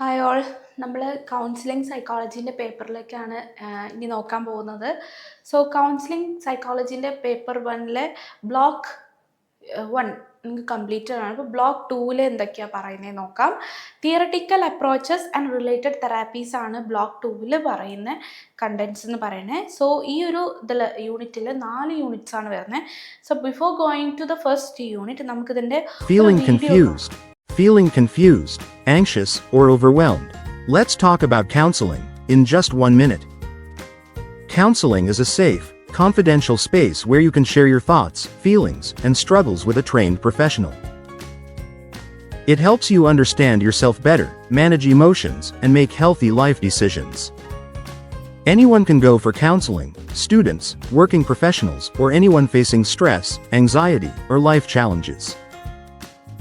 Hi all നമ്മൾ counselling സൈക്കോളജീന്റെ പേപ്പറിലേക്കാണ് ഇനി നോക്കാൻ പോകുന്നത്. സോ കൗൺസിലിംഗ് സൈക്കോളജീന്റെ പേപ്പർ വണ്ണിലെ ബ്ലോക്ക് വൺ നിങ്ങൾക്ക് കംപ്ലീറ്റഡ് ആണ് അപ്പോൾ ബ്ലോക്ക് ടൂവിൽ എന്തൊക്കെയാണ് പറയുന്നത് നോക്കാം. Theoretical approaches and related therapies ആണ് ബ്ലോക്ക് ടൂവിൽ പറയുന്ന കണ്ടൻസ് എന്ന് പറയുന്നത് സോ ഈ ഒരു ഇതിൽ യൂണിറ്റിൽ നാല് യൂണിറ്റ്സ് ആണ് വരുന്നത് so before going to the first unit നമുക്കിതിന്റെ Feeling confused, anxious, or overwhelmed. Let's talk about counseling in just one minute. Counseling is a safe, confidential space where you can share your thoughts, feelings, and struggles with a trained professional. It helps you understand yourself better, manage emotions, and make healthy life decisions. Anyone can go for counseling students, working professionals, or anyone facing stress, anxiety, or life challenges.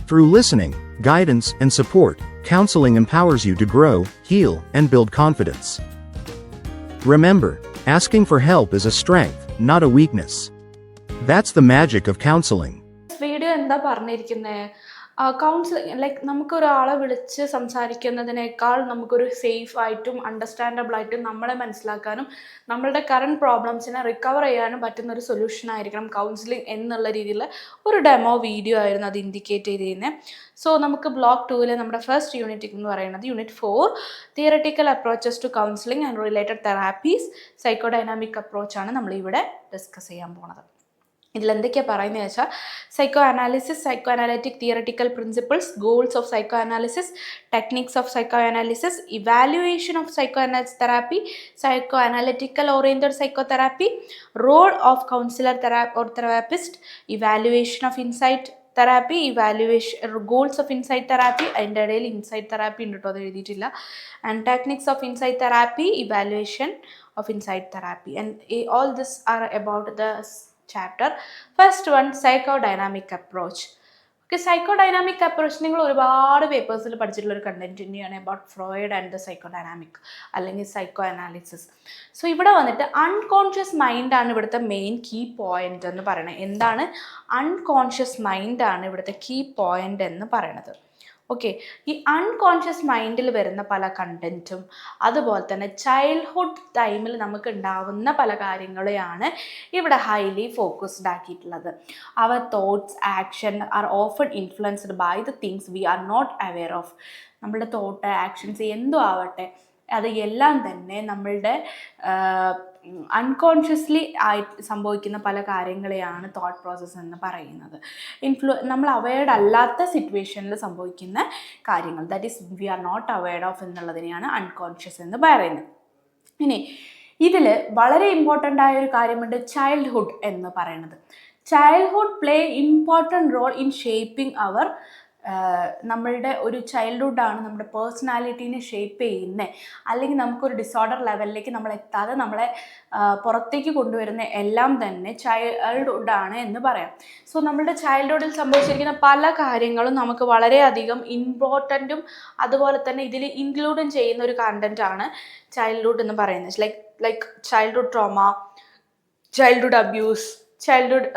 Through listening, guidance, and support, counseling empowers you to grow, heal, and build confidence. Remember, asking for help is a strength, not a weakness. That's the magic of counseling. Video എന്താ പറഞ്ഞിരിക്കുന്നത് counselling like നമുക്കൊരാളെ വിളിച്ച് സംസാരിക്കുന്നതിനേക്കാൾ നമുക്കൊരു safe ആയിട്ടും understandable ആയിട്ടും നമ്മളെ മനസ്സിലാക്കാനും നമ്മളുടെ current പ്രോബ്ലംസിനെ recover ചെയ്യാനും പറ്റുന്ന ഒരു സൊല്യൂഷൻ ആയിരിക്കണം കൗൺസിലിംഗ് എന്നുള്ള രീതിയിൽ ഒരു ഡെമോ വീഡിയോ ആയിരുന്നു അത് ഇൻഡിക്കേറ്റ് ചെയ്തിരുന്നത് സോ നമുക്ക് ബ്ലോക്ക് ടൂവിലെ നമ്മുടെ ഫസ്റ്റ് യൂണിറ്റ് എന്ന് പറയുന്നത് unit four theoretical approaches to counselling and related therapies psychodynamic അപ്രോച്ചാണ് നമ്മളിവിടെ ഡിസ്കസ് ചെയ്യാൻ പോണത്. ഇതിൽ എന്തൊക്കെയാണ് പറയുന്നത് വെച്ചാൽ psycho analysis psycho analytic theoretical principles goals of psycho analysis techniques of psycho analysis evaluation of psycho analysis therapy psycho analytical oriented psycho therapy role of counsellor thera or therapist evaluation of insight therapy evaluation goals of insight therapy അതിന്റെ ഇടയിൽ insight therapy ഉണ്ട് കേട്ടോ അത് എഴുതിയിട്ടില്ല. And techniques of insight therapy evaluation of insight therapy and all this are about the chapter first one psycho dynamic approach okay psycho dynamic approach നിങ്ങൾ ഒരുപാട് പേപ്പേഴ്സിൽ പഠിച്ചിട്ടുള്ള ഒരു കണ്ടന്റ് തന്നെയാണ് about Freud and the psycho dynamic അല്ലെങ്കിൽ psycho analysis so ഇവിടെ വന്നിട്ട് unconscious മൈൻഡാണ് ഇവിടുത്തെ മെയിൻ കീ പോയിന്റ് എന്ന് പറയുന്നത് എന്താണ്? അൺകോൺഷ്യസ് മൈൻഡാണ് ഇവിടുത്തെ കീ പോയിന്റ് എന്ന് പറയുന്നത് ഓക്കെ ഈ അൺകോൺഷ്യസ് മൈൻഡിൽ വരുന്ന പല കണ്ടന്റും അതുപോലെ തന്നെ ചൈൽഡ്ഹുഡ് ടൈമിൽ നമുക്ക് ഉണ്ടാവുന്ന പല കാര്യങ്ങളെയാണ് ഇവിടെ highly focused ആക്കിയിട്ടുള്ളത്. Our thoughts action are often influenced by the things we are not aware of നമ്മുടെ തോട്ട് ആക്ഷൻസ് എന്തോ ആവട്ടെ അത് എല്ലാം തന്നെ നമ്മളുടെ അൺകോൺഷ്യസ്ലി ആയി സംഭവിക്കുന്ന പല കാര്യങ്ങളെയാണ് തോട്ട് പ്രോസസ്സ് എന്ന് പറയുന്നത്. ഇൻഫ്ലു നമ്മൾ അവയർഡ് അല്ലാത്ത സിറ്റുവേഷനിൽ സംഭവിക്കുന്ന കാര്യങ്ങൾ. That is we are not awared of എന്നുള്ളതിനെയാണ് unconscious എന്ന് പറയുന്നത്. ഇനി ഇതിൽ വളരെ ഇമ്പോർട്ടന്റ് ആയ ഒരു കാര്യമുണ്ട് ചൈൽഡ്ഹുഡ് എന്ന് പറയുന്നത്. Childhood play important role in shaping our നമ്മളുടെ ഒരു ചൈൽഡ്ഹുഡാണ് നമ്മുടെ പേഴ്സണാലിറ്റീനെ ഷേപ്പ് ചെയ്യുന്നത് അല്ലെങ്കിൽ നമുക്കൊരു ഡിസോർഡർ ലെവലിലേക്ക് നമ്മൾ എത്താതെ നമ്മളെ പുറത്തേക്ക് കൊണ്ടുവരുന്ന എല്ലാം തന്നെ ചൈൽഡ്ഹുഡാണ് എന്ന് പറയാം. സോ നമ്മുടെ ചൈൽഡ്ഹുഡിൽ സംഭവിച്ചിരിക്കുന്ന പല കാര്യങ്ങളും നമുക്ക് വളരെയധികം ഇമ്പോർട്ടന്റും അതുപോലെ തന്നെ ഇതിൽ ഇൻക്ലൂഡും ചെയ്യുന്ന ഒരു കണ്ടന്റ് ആണ് ചൈൽഡ്ഹുഡ് എന്ന് പറയുന്നത്. Like like childhood trauma childhood abuse childhood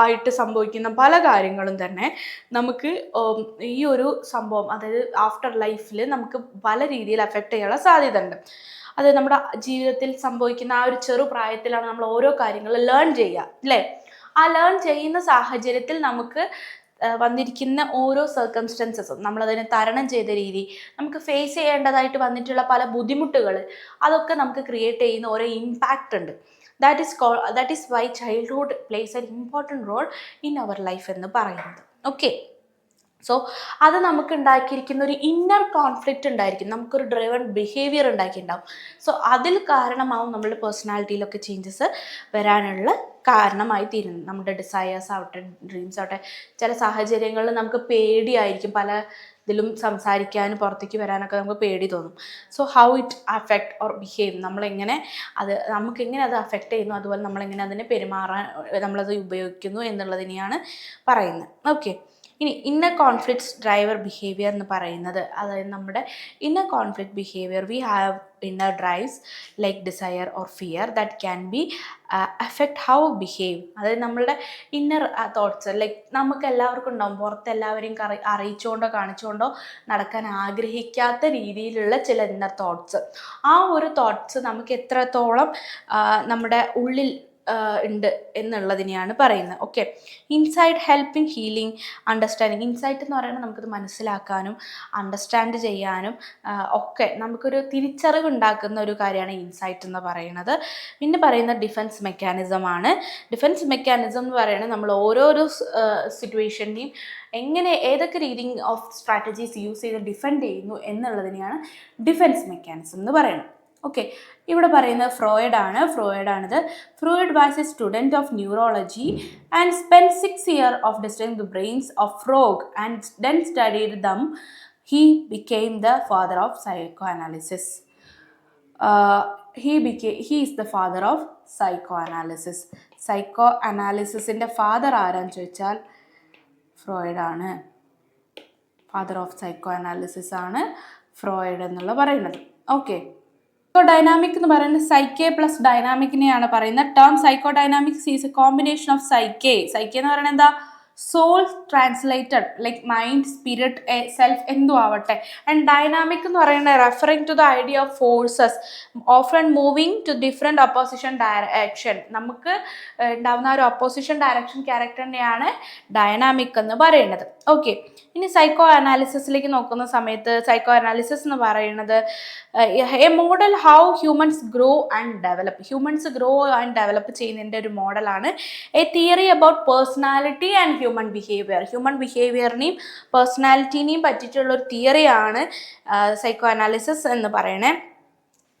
ആയിട്ട് സംഭവിക്കുന്ന പല കാര്യങ്ങളും തന്നെ നമുക്ക് ഈ ഒരു സംഭവം അതായത് ആഫ്റ്റർ ലൈഫിൽ നമുക്ക് പല രീതിയിൽ അഫക്റ്റ് ചെയ്യാനുള്ള സാധ്യത ഉണ്ട് അത് നമ്മുടെ ജീവിതത്തിൽ സംഭവിക്കുന്ന ആ ഒരു ചെറു പ്രായത്തിലാണ് നമ്മൾ ഓരോ കാര്യങ്ങളും ലേൺ ചെയ്യുക അല്ലേ? ആ ലേൺ ചെയ്യുന്ന സാഹചര്യത്തിൽ നമുക്ക് വന്നിരിക്കുന്ന ഓരോ സർക്കംസ്റ്റൻസസും നമ്മളതിനെ തരണം ചെയ്ത രീതി നമുക്ക് ഫേസ് ചെയ്യേണ്ടതായിട്ട് വന്നിട്ടുള്ള പല ബുദ്ധിമുട്ടുകൾ അതൊക്കെ നമുക്ക് ക്രിയേറ്റ് ചെയ്യുന്ന ഓരോ ഇമ്പാക്റ്റ് ഉണ്ട്. That is call that is why childhood plays an important role in our life എന്ന് പറയുന്നത്. ഓക്കെ സോ അത് നമുക്ക് ഉണ്ടാക്കിയിരിക്കുന്ന ഒരു ഇന്നർ കോൺഫ്ലിക്റ്റ് ഉണ്ടായിരിക്കും. നമുക്കൊരു ഡ്രൈവൺ ബിഹേവിയർ ഉണ്ടാക്കിയിട്ടുണ്ടാവും. സോ അതിൽ കാരണമാവും നമ്മുടെ പേഴ്സണാലിറ്റിയിലൊക്കെ ചേഞ്ചസ് വരാനുള്ള കാരണമായി തീരുന്നത് നമ്മുടെ ഡിസയേഴ്സ് ആവട്ടെ ഡ്രീംസ് ആവട്ടെ ചില സാഹചര്യങ്ങളിൽ നമുക്ക് പേടിയായിരിക്കും. പല ഇതിലും സംസാരിക്കാനും പുറത്തേക്ക് വരാനൊക്കെ നമുക്ക് പേടി തോന്നും. So how it affect or behave നമ്മളെങ്ങനെ അത് നമുക്കെങ്ങനെ അത് അഫക്റ്റ് ചെയ്യുന്നു? അതുപോലെ നമ്മളെങ്ങനെ അതിനെ പെരുമാറാൻ നമ്മളത് ഉപയോഗിക്കുന്നു എന്നുള്ളതിനെയാണ് പറയുന്നത്. ഓക്കെ ഇനി ഇന്നർ കോൺഫ്ലിക്ട്സ് ഡ്രൈവർ ബിഹേവിയർ എന്ന് പറയുന്നത്. അതായത് നമ്മുടെ inner conflict behaviour we have inner drives like desire or fear that can be affect how behave അതായത് നമ്മളുടെ ഇന്നർ തോട്ട്സ് ലൈക്ക് നമുക്ക് എല്ലാവർക്കും ഉണ്ടാവും. പുറത്ത് എല്ലാവരെയും കറി അറിയിച്ചുകൊണ്ടോ കാണിച്ചുകൊണ്ടോ നടക്കാൻ ആഗ്രഹിക്കാത്ത രീതിയിലുള്ള ചില ഇന്നർ തോട്ട്സ് ആ ഒരു തോട്ട്സ് നമുക്ക് എത്രത്തോളം നമ്മുടെ ഉള്ളിൽ ഉണ്ട് എന്നുള്ളതിനെയാണ് പറയുന്നത്. Okay insight helping healing understanding insight എന്ന് പറയുന്നത് നമുക്കത് മനസ്സിലാക്കാനും അണ്ടർസ്റ്റാൻഡ് ചെയ്യാനും ഒക്കെ നമുക്കൊരു തിരിച്ചറിവ് ഉണ്ടാക്കുന്ന ഒരു കാര്യമാണ് ഇൻസൈറ്റ് എന്ന് പറയുന്നത്. പിന്നെ പറയുന്ന ഡിഫൻസ് മെക്കാനിസം ആണ്. ഡിഫൻസ് മെക്കാനിസം എന്ന് പറയുന്നത് നമ്മൾ ഓരോരോ സിറ്റുവേഷനെയും എങ്ങനെ ഏതൊക്കെ രീതി ഓഫ് സ്ട്രാറ്റജീസ് യൂസ് ചെയ്ത് ഡിഫെൻഡ് ചെയ്യുന്നു എന്നുള്ളതിനെയാണ് ഡിഫൻസ് മെക്കാനിസം എന്ന് പറയുന്നത്. ഓക്കെ ഇവിടെ പറയുന്നത് ഫ്രോയിഡ് ആണ്. ഫ്രോയിഡ് ആണിത്. Freud was a student of neurology and spend six year of dissecting the brains of frog and then studied them he became the father of psycho analysis he became he is the father of psycho analysis psycho അനാലിസിസിന്റെ father ആരാന്ന് ചോദിച്ചാൽ Freud ആണ്. Father of psycho analysis ആണ് Freud എന്നുള്ള പറയുന്നത്. Okay psycho dynamic എന്ന് പറയുന്നത് സൈക്കേ plus ഡൈനാമിക്കിനെയാണ് പറയുന്നത്. Term psycho dynamics is a combination of psyche psyche എന്ന് പറയുന്നത് എന്താ? Soul translated like mind spirit self എന്തും ആവട്ടെ. ആൻഡ് ഡൈനാമിക് എന്ന് പറയുന്നത് referring to the idea of forces often moving to different opposition direction നമുക്ക് ഉണ്ടാവുന്ന ഒരു അപ്പോസിഷൻ ഡയറക്ഷൻ ക്യാരക്ടറിനെയാണ് ഡൈനാമിക് എന്ന് പറയുന്നത്. ഓക്കെ ഇനി സൈക്കോ അനാലിസിസിലേക്ക് നോക്കുന്ന സമയത്ത് സൈക്കോ അനാലിസിസ് എന്ന് പറയുന്നത് a model how humans grow and develop humans grow and develop ചെയ്യുന്നതിന്റെ ഒരു മോഡലാണ് a theory about personality and human behaviour human ബിഹേവിയറിനെയും പേഴ്സണാലിറ്റീനെയും പറ്റിയിട്ടുള്ള ഒരു തിയറിയാണ് സൈക്കോ അനാലിസിസ് എന്ന് പറയണേ.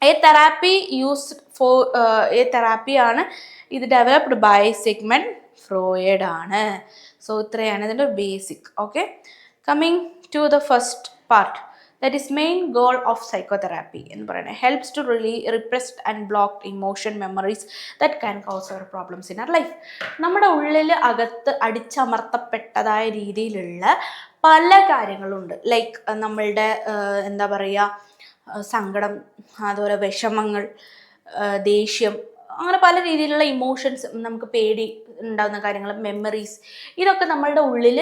A therapy used for a തെറാപ്പിയാണ് ഇത് ഡെവലപ്ഡ് ബൈ സിഗ്മെന്റ് ഫ്രോയിഡ് ആണ്. സോ ഇത്രയാണ് ഇതിന്റെ basic okay coming to the first part that is main goal of psychotherapy എന്ന് പറയുന്നത് helps to release repressed and blocked emotion memories that can cause our problems in our life നമ്മുടെ ഉള്ളിൽ അകത്ത് അടിച്ചമർത്തപ്പെട്ടതായ രീതിയിലുള്ള പല കാര്യങ്ങളുണ്ട്. ലൈക്ക് നമ്മളുടെ എന്താ പറയുക സങ്കടം അതുപോലെ വിഷമങ്ങൾ ദേഷ്യം അങ്ങനെ പല രീതിയിലുള്ള ഇമോഷൻസ് നമുക്ക് പേടി ഉണ്ടാകുന്ന കാര്യങ്ങൾ മെമ്മറീസ് ഇതൊക്കെ നമ്മളുടെ ഉള്ളിൽ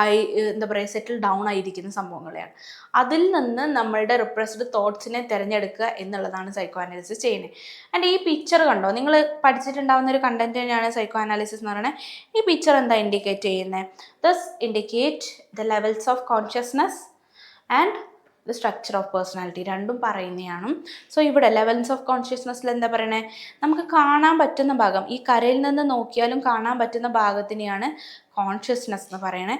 ആയി എന്താ പറയുക സെറ്റിൽ ഡൗൺ ആയിരിക്കുന്ന സംഭവങ്ങളെയാണ്. അതിൽ നിന്ന് നമ്മളുടെ റിപ്രസ്ഡ് തോട്ട്സിനെ തിരഞ്ഞെടുക്കുക എന്നുള്ളതാണ് സൈക്കോ അനാലിസിസ് ചെയ്യുന്നത്. ആൻഡ് ഈ പിക്ചർ കണ്ടോ? നിങ്ങൾ പഠിച്ചിട്ടുണ്ടാവുന്ന ഒരു കണ്ടന്റ് തന്നെയാണ് സൈക്കോ അനാലിസിസ് എന്ന് പറയുന്നത്. ഈ പിക്ചർ എന്താ ഇൻഡിക്കേറ്റ് ചെയ്യുന്നത്? This indicate the levels of consciousness and the structure of personality രണ്ടും പറയുന്നതാണ്. സോ ഇവിടെ ലെവൽസ് ഓഫ് കോൺഷ്യസ്നെസ്സിൽ എന്താ പറയണേ? നമുക്ക് കാണാൻ പറ്റുന്ന ഭാഗം ഈ കരയിൽ നിന്ന് നോക്കിയാലും കാണാൻ പറ്റുന്ന ഭാഗത്തിനെയാണ് കോൺഷ്യസ്നെസ് എന്ന് പറയണേ.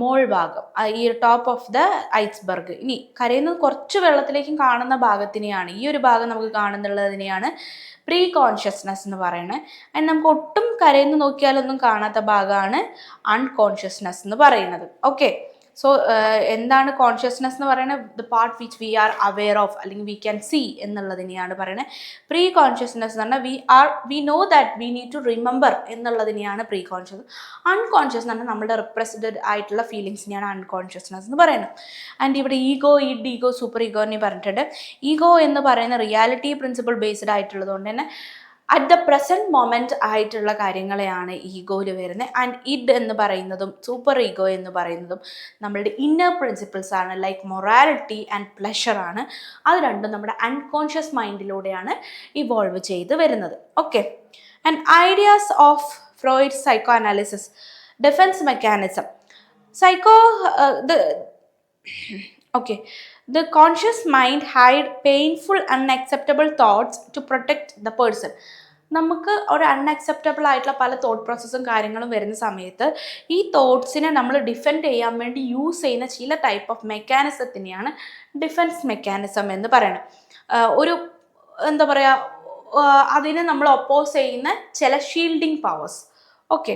മോൾ ഭാഗം ഈ ടോപ്പ് ഓഫ് ദ ഐസ്ബർഗ് ഇനി കരയിൽ നിന്ന് കുറച്ച് വെള്ളത്തിലേക്കും കാണുന്ന ഭാഗത്തിനെയാണ് ഈ ഒരു ഭാഗം നമുക്ക് കാണുന്നുള്ളതിനെയാണ് പ്രീ കോൺഷ്യസ്നെസ് എന്ന് പറയുന്നത് അതിന് നമുക്ക് ഒട്ടും കരയിൽ നിന്ന് നോക്കിയാലൊന്നും കാണാത്ത ഭാഗമാണ് അൺകോൺഷ്യസ്നെസ് എന്ന് പറയുന്നത്. ഓക്കെ സോ എന്താണ് കോൺഷ്യസ്നെസ് എന്ന് പറയുന്നത്? The part which we are aware of അല്ലെങ്കിൽ വി ക്യാൻ സീ എന്നുള്ളതിനെയാണ് പറയുന്നത്. പ്രീ കോൺഷ്യസ്നെസ് എന്ന് പറഞ്ഞാൽ we are we know that we need to remember എന്നുള്ളതിനെയാണ് pre conscious unconscious എന്ന് പറഞ്ഞാൽ നമ്മുടെ റിപ്രസെന്റഡ് ആയിട്ടുള്ള ഫീലിങ്സിനെയാണ് അൺകോൺഷ്യസ്നെസ് എന്ന് പറയുന്നത്. ആൻഡ് ഇവിടെ ego id ego super ego എന്ന് പറഞ്ഞിട്ടുണ്ട്. ഈഗോ എന്ന് പറയുന്ന റിയാലിറ്റി പ്രിൻസിപ്പിൾ ബേസ്ഡ് ആയിട്ടുള്ളത് കൊണ്ട് തന്നെ അറ്റ് ദ പ്രസന്റ് മൊമെന്റ് ആയിട്ടുള്ള കാര്യങ്ങളെയാണ് ഈഗോയിൽ വരുന്നത്. ആൻഡ് ഇഡ് എന്ന് പറയുന്നതും സൂപ്പർ ഈഗോ എന്ന് പറയുന്നതും നമ്മളുടെ ഇന്നർ പ്രിൻസിപ്പിൾസ് ആണ്. ലൈക്ക് മൊറാലിറ്റി ആൻഡ് പ്ലഷർ ആണ്. അത് രണ്ടും നമ്മുടെ അൺകോൺഷ്യസ് മൈൻഡിലൂടെയാണ് ഇവോൾവ് ചെയ്ത് വരുന്നത്. Okay and ideas of Freud psycho analysis defence mechanism psycho the conscious mind hide painful unacceptable thoughts to protect the person നമുക്ക് ഒരു അൺഅക്സെപ്റ്റബിൾ ആയിട്ടുള്ള പല തോട്ട് പ്രോസസ്സും കാര്യങ്ങളും വരുന്ന സമയത്ത് ഈ തോട്ട്സിനെ നമ്മൾ ഡിഫെൻഡ് ചെയ്യാൻ വേണ്ടി യൂസ് ചെയ്യുന്ന ചില ടൈപ്പ് ഓഫ് മെക്കാനിസത്തിനെയാണ് ഡിഫെൻസ് മെക്കാനിസം എന്ന് പറയുന്നത്. ഒരു എന്താ പറയുക അതിനെ നമ്മൾ ഒപ്പോസ് ചെയ്യുന്ന ചില shielding powers okay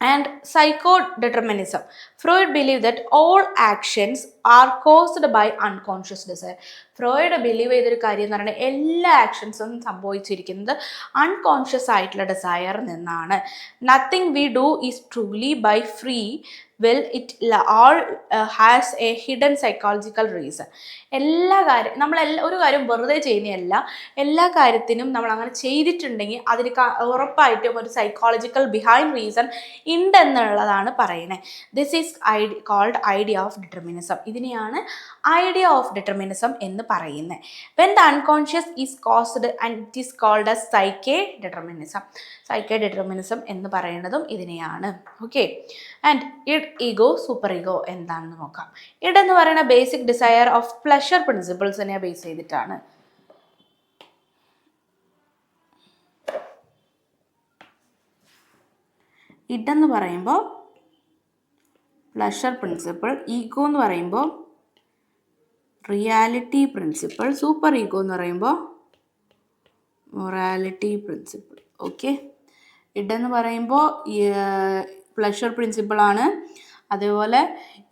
and psycho psychodeterminism. Freud believe that all actions are caused by desire. Freud believe ചെയ്തൊരു കാര്യം എന്ന് പറയുന്നത് എല്ലാ ആക്ഷൻസും സംഭവിച്ചിരിക്കുന്നത് അൺകോൺഷ്യസ് ആയിട്ടുള്ള ഡിസയർ നിന്നാണ്. Nothing we do is truly by free well it all has a hidden psychological reason എല്ലാ കാര്യം നമ്മളെല്ലാ ഒരു കാര്യം വെറുതെ ചെയ്യുന്നതല്ല. എല്ലാ കാര്യത്തിനും നമ്മൾ അങ്ങനെ ചെയ്തിട്ടുണ്ടെങ്കിൽ അതിന് ഉറപ്പായിട്ടും ഒരു സൈക്കോളജിക്കൽ ബിഹൈൻഡ് റീസൺ ഉണ്ടെന്നുള്ളതാണ് പറയുന്നത്. This is I called idea of determinism ഇതിനെയാണ് ഐഡിയ ഓഫ് ഡിറ്റർമിനിസം എന്ന് പറയുന്നത്. When the unconscious is caused and it is called as psyche determinism psyche determinism എന്ന് പറയുന്നതും ഇതിനെയാണ്. Okay and id ego super ego എന്താണെന്ന് നോക്കാം. ഇഡ് എന്ന് പറയുന്ന ബേസിക് ഡിസയർ ഓഫ് പ്ലഷർ പ്രിൻസിപ്പിൾസിനെ ബേസ് ചെയ്തിട്ടാണ്. ഇഡെന്ന് പറയുമ്പോൾ പ്ലഷർ പ്രിൻസിപ്പിൾ ഈഗോ എന്ന് പറയുമ്പോൾ റിയാലിറ്റി പ്രിൻസിപ്പിൾ സൂപ്പർ ഈഗോ എന്ന് പറയുമ്പോൾ മൊറാലിറ്റി പ്രിൻസിപ്പിൾ ഓക്കെ ഇഡെന്ന് പറയുമ്പോൾ പ്ലഷർ പ്രിൻസിപ്പിളാണ് അതേപോലെ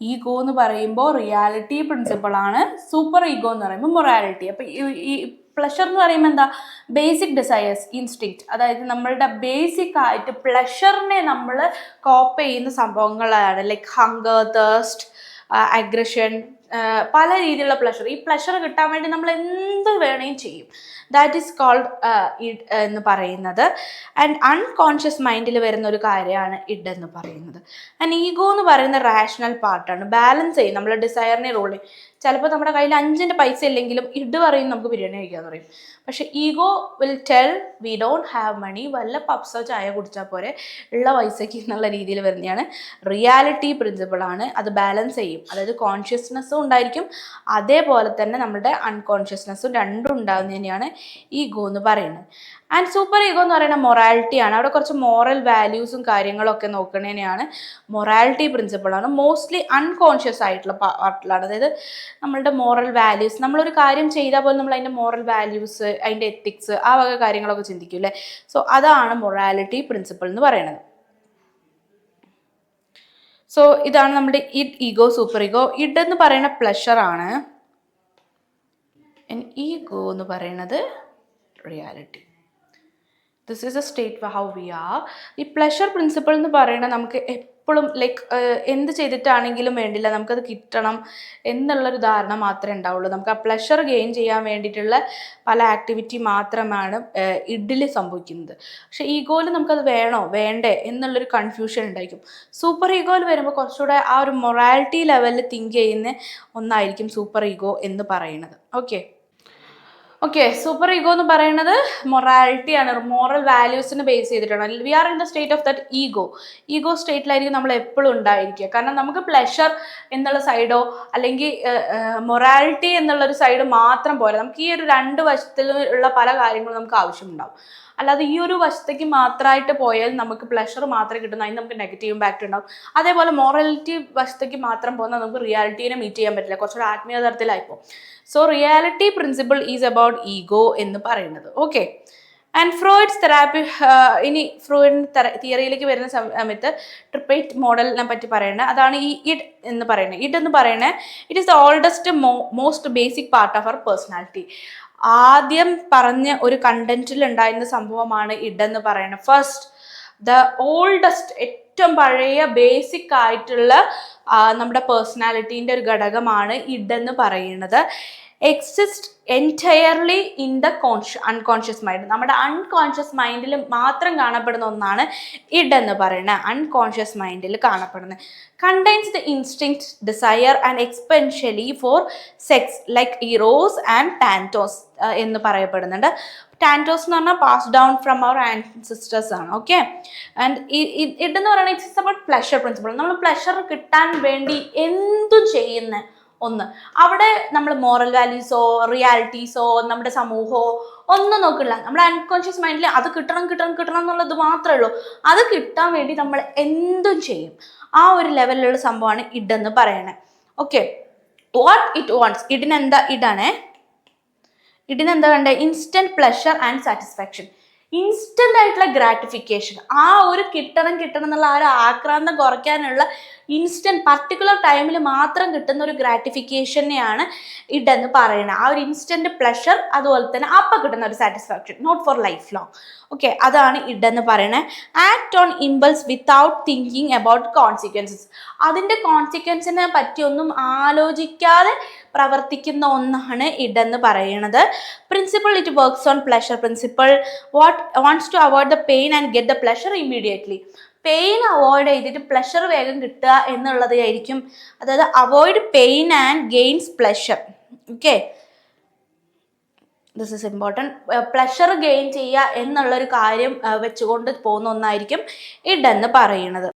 ഈഗോ എന്ന് പറയുമ്പോൾ റിയാലിറ്റി പ്രിൻസിപ്പിളാണ് സൂപ്പർ ഈഗോ എന്ന് പറയുമ്പോൾ മൊറാലിറ്റി അപ്പോൾ ഈ പ്ലഷർ എന്ന് പറയുമ്പോൾ എന്താ? ബേസിക് ഡിസയേഴ്സ് ഇൻസ്റ്റിങ്ക്റ്റ് അതായത് നമ്മളുടെ ബേസിക് ആയിട്ട് പ്ലഷറിനെ നമ്മൾ കോപ്പ് ചെയ്യുന്ന സംഭവങ്ങളാണ്. ലൈക്ക് ഹങ്കർ തേഴ്സ്റ്റ് അഗ്രഷൻ പല രീതിയിലുള്ള പ്ലഷർ ഈ പ്ലഷർ കിട്ടാൻ വേണ്ടി നമ്മൾ എന്ത് വേണേലും ചെയ്യും. ദാറ്റ് ഈസ് കോൾഡ് ഇഡ് എന്ന് പറയുന്നത്. ആൻഡ് അൺകോൺഷ്യസ് മൈൻഡിൽ വരുന്ന ഒരു കാര്യമാണ് ഇഡ് എന്ന് പറയുന്നത്. ആൻഡ് ഈഗോ എന്ന് പറയുന്ന റാഷണൽ പാർട്ടാണ് ബാലൻസ് ചെയ്യും. നമ്മൾ ഡിസയറിനെ റോൾ ചെയ്യും. ചിലപ്പോൾ നമ്മുടെ കയ്യിൽ അഞ്ചിന്റെ പൈസ ഇല്ലെങ്കിലും ഇഡ് പറയും നമുക്ക് ബിരിയാണി കഴിക്കാമെന്ന് പറയും. പക്ഷെ ego will tell we don't have money വല്ല പപ്സോ ചായ കുടിച്ചാൽ പോരെ. ഉള്ള പൈസയ്ക്ക് എന്നുള്ള രീതിയിൽ വരുന്നതാണ്. റിയാലിറ്റി പ്രിൻസിപ്പിളാണ് അത് ബാലൻസ് ചെയ്യും. അതായത് കോൺഷ്യസ്നെസ്സും ഉണ്ടായിരിക്കും. അതേപോലെ തന്നെ നമ്മുടെ അൺകോൺഷ്യസ്നെസ്സും രണ്ടും ഉണ്ടാകുന്നതിനെയാണ് ഈഗോ എന്ന് പറയുന്നത്. ആൻഡ് സൂപ്പർ ഈഗോ എന്ന് പറയുന്ന മൊറാലിറ്റി ആണ്. അവിടെ കുറച്ച് മോറൽ വാല്യൂസും കാര്യങ്ങളൊക്കെ നോക്കുന്നതിനെയാണ് മൊറാലിറ്റി പ്രിൻസിപ്പിളാണ് മോസ്റ്റ്ലി അൺകോൺഷ്യസ് ആയിട്ടുള്ള പാർട്ടിലാണ് അതായത് നമ്മളുടെ മോറൽ വാല്യൂസ് നമ്മളൊരു കാര്യം ചെയ്താൽ പോലും നമ്മൾ അതിന്റെ മോറൽ വാല്യൂസ് അതിന്റെ എത്തിക്സ് ആ വക കാര്യങ്ങളൊക്കെ ചിന്തിക്കും അല്ലേ? സോ അതാണ് മൊറാലിറ്റി പ്രിൻസിപ്പിൾ എന്ന് പറയുന്നത്. സോ ഇതാണ് നമ്മുടെ id ego super ego id എന്ന് പറയുന്ന pleasure ആണ് ഈഗോ എന്ന് പറയുന്നത് reality this is a state how we are ഈ പ്ലഷർ പ്രിൻസിപ്പിൾ എന്ന് പറയുന്നത് നമുക്ക് എപ്പോഴും ലൈക്ക് എന്ത് ചെയ്തിട്ടാണെങ്കിലും വേണ്ടില്ല. നമുക്കത് കിട്ടണം എന്നുള്ളൊരു ധാരണ മാത്രമേ ഉണ്ടാവുള്ളൂ. നമുക്ക് ആ പ്ലഷർ ഗെയിൻ ചെയ്യാൻ വേണ്ടിയിട്ടുള്ള പല ആക്ടിവിറ്റി മാത്രമാണ് ഇഡിൽ സംഭവിക്കുന്നത്. പക്ഷെ ഈഗോയിൽ നമുക്കത് വേണോ? വേണ്ടേ? എന്നുള്ളൊരു കൺഫ്യൂഷൻ ഉണ്ടായിരിക്കും. സൂപ്പർ ഈഗോയിൽ വരുമ്പോൾ കുറച്ചുകൂടെ ആ ഒരു മൊറാലിറ്റി ലെവലിൽ തിങ്ക് ചെയ്യുന്ന ഒന്നായിരിക്കും സൂപ്പർ ഈഗോ എന്ന് പറയുന്നത്. ഓക്കെ ഓക്കെ സൂപ്പർ ഈഗോ എന്ന് പറയുന്നത് മൊറാലിറ്റി ആണ് മോറൽ വാല്യൂസിന് ബേസ് ചെയ്തിട്ടാണ്. We are in the state of that ego ego സ്റ്റേറ്റിലായിരിക്കും നമ്മൾ എപ്പോഴും ഉണ്ടായിരിക്കുക. കാരണം നമുക്ക് പ്ലഷർ എന്നുള്ള സൈഡോ അല്ലെങ്കിൽ മൊറാലിറ്റി എന്നുള്ള ഒരു സൈഡ് മാത്രം പോരാ. നമുക്ക് ഈ ഒരു രണ്ട് വശത്തിൽ ഉള്ള പല കാര്യങ്ങളും നമുക്ക് ആവശ്യമുണ്ടാവും. അല്ലാതെ ഈ ഒരു വശത്തേക്ക് മാത്രമായിട്ട് പോയാൽ നമുക്ക് പ്ലഷർ മാത്രമേ കിട്ടുന്ന. അതിന് നമുക്ക് നെഗറ്റീവ് ഇമ്പാക്റ്റ് ഉണ്ടാവും. അതേപോലെ മോറാലിറ്റി വശത്തേക്ക് മാത്രം പോകുന്ന നമുക്ക് റിയാലിറ്റീനെ മീറ്റ് ചെയ്യാൻ പറ്റില്ല. കുറച്ചുകൂടെ ആത്മീയ തരത്തിലായിപ്പോൾ so reality principle is about ego എന്ന് പറയുന്നത്. ഓക്കെ ആൻഡ് ഫ്രോയിഡ്സ് തെറാപ്പി ഇനി ഫ്രോയിഡ് തിയറിയിലേക്ക് വരുന്ന സമയത്ത് ട്രിപ്പേറ്റ് മോഡലിനെ പറ്റി പറയുന്നത് അതാണ് ഈ ഇഡ് എന്ന് പറയുന്നത്. ഇഡ് എന്ന് പറയുന്നത് it is the oldest most basic part of our personality ആദ്യം പറഞ്ഞ ഒരു കണ്ടന്റിൽ ഉണ്ടായിരുന്ന സംഭവമാണ് ഇഡ് എന്ന് പറയുന്നത് ഫസ്റ്റ് ദ ഓൾഡസ്റ്റ് ഏറ്റവും പഴയ ബേസിക് ആയിട്ടുള്ള നമ്മുടെ പേഴ്സണാലിറ്റീന്റെ ഒരു ഘടകമാണ് ഇഡ് എന്ന് പറയുന്നത്. Exist entirely in the conscious unconscious mind നമ്മുടെ അൺകോൺഷ്യസ് മൈൻഡിൽ മാത്രം കാണപ്പെടുന്ന ഒന്നാണ് ഇഡ് എന്ന് പറയുന്നത്. അൺകോൺഷ്യസ് മൈൻഡിൽ കാണപ്പെടുന്നത്. Contains the instinct desire and especially for sex like eros and Thanatos എന്ന് പറയപ്പെടുന്നുണ്ട്. ടാന്റോസ് എന്ന് പറഞ്ഞാൽ pass down from our ancestors ആണ്. ഓക്കെ ആൻഡ് ഇഡ് എന്ന് പറയുന്നത് ഇറ്റ്സ് അബൌട്ട് പ്ലഷർ പ്രിൻസിപ്പിൾ നമ്മൾ പ്ലഷർ കിട്ടാൻ വേണ്ടി എന്തു ചെയ്യുന്ന? ഒന്ന്. അവിടെ നമ്മൾ മോറൽ വാല്യൂസോ റിയാലിറ്റീസോ നമ്മുടെ സമൂഹമോ ഒന്നും നോക്കില്ല. നമ്മുടെ അൺകോൺഷ്യസ് മൈൻഡിൽ അത് കിട്ടണം കിട്ടണം കിട്ടണം എന്നുള്ളത് മാത്രമേ ഉള്ളൂ. അത് കിട്ടാൻ വേണ്ടി നമ്മൾ എന്തും ചെയ്യും. ആ ഒരു ലെവലിലുള്ള സംഭവമാണ് ഇഡെന്ന് പറയണേ. ഓക്കെ വാട്ട് ഇറ്റ് വാണ്ട്സ് ഇഡിനെന്താ ഇഡാണേ ഇടാണേ ഇതിനെന്താ വേണ്ടത് instant pleasure and satisfaction instant ആയിട്ടുള്ള ഗ്രാറ്റിഫിക്കേഷൻ ആ ഒരു കിട്ടണം കിട്ടണം എന്നുള്ള ആ ഒരു ആക്രാന്തം കുറയ്ക്കാനുള്ള ഇൻസ്റ്റന്റ് പർട്ടിക്കുലർ ടൈമിൽ മാത്രം കിട്ടുന്ന ഒരു ഗ്രാറ്റിഫിക്കേഷനെയാണ് ഇടെന്ന് പറയുന്നത്. ആ ഒരു ഇൻസ്റ്റന്റ് പ്ലഷർ അതുപോലെ തന്നെ അപ്പം കിട്ടുന്ന ഒരു satisfaction not for life long okay അതാണ് ഇടെന്ന് പറയുന്നത്. Act on impulse without thinking about consequences അതിന്റെ കോൺസിക്വൻസിനെ പറ്റിയൊന്നും ആലോചിക്കാതെ പ്രവർത്തിക്കുന്ന ഒന്നാണ് ഇടെന്ന് പറയുന്നത് principle it works on pleasure principle what wants to avoid the pain and get the pleasure immediately pain avoid ചെയ്തിട്ട് പ്ലഷർ വേഗം കിട്ടുക എന്നുള്ളത് ആയിരിക്കും. അതായത് avoid pain and gains pleasure okay this is important pleasure gain ചെയ്യുക എന്നുള്ളൊരു കാര്യം വെച്ചുകൊണ്ട് പോകുന്ന ഒന്നായിരിക്കും ഇടെന്ന് പറയുന്നത്